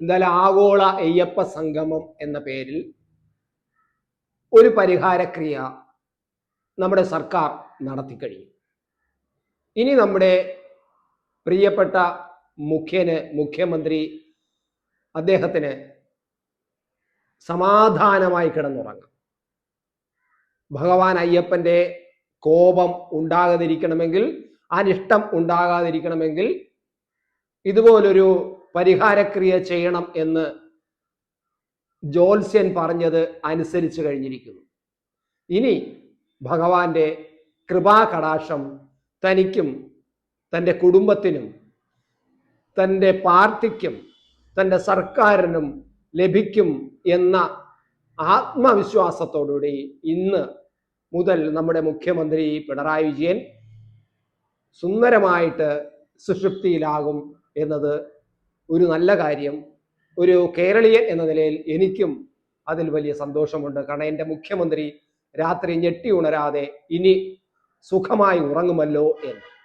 എന്തായാലും ആഗോള അയ്യപ്പ സംഗമം എന്ന പേരിൽ ഒരു പരിഹാരക്രിയ നമ്മുടെ സർക്കാർ നടത്തിക്കഴിഞ്ഞു. ഇനി നമ്മുടെ പ്രിയപ്പെട്ട മുഖ്യന് മുഖ്യമന്ത്രി അദ്ദേഹത്തിന് സമാധാനമായി കിടന്നുറങ്ങാം. ഭഗവാൻ അയ്യപ്പന്റെ കോപം ഉണ്ടാകാതിരിക്കണമെങ്കിൽ അനിഷ്ടം ഉണ്ടാകാതിരിക്കണമെങ്കിൽ ഇതുപോലൊരു പരിഹാരക്രിയ ചെയ്യണം എന്ന് ജോത്സ്യൻ പറഞ്ഞത് അനുസരിച്ച് കഴിഞ്ഞിരിക്കുന്നു. ഇനി ഭഗവാന്റെ കൃപാകടാക്ഷം തനിക്കും തന്റെ കുടുംബത്തിനും തന്റെ പാർട്ടിക്കും തന്റെ സർക്കാരിനും ലഭിക്കും എന്ന ആത്മവിശ്വാസത്തോടുകൂടി ഇന്ന് മുതൽ നമ്മുടെ മുഖ്യമന്ത്രി പിണറായി വിജയൻ സുന്ദരമായിട്ട് സുഷുപ്തിയിലാകും എന്നത് ഒരു നല്ല കാര്യം. ഒരു കേരളീയൻ എന്ന നിലയിൽ എനിക്കും അതിൽ വലിയ സന്തോഷമുണ്ട്. കാരണം എന്റെ മുഖ്യമന്ത്രി രാത്രി ഞെട്ടി ഉണരാതെ ഇനി സുഖമായി ഉറങ്ങുമല്ലോ എന്ന്.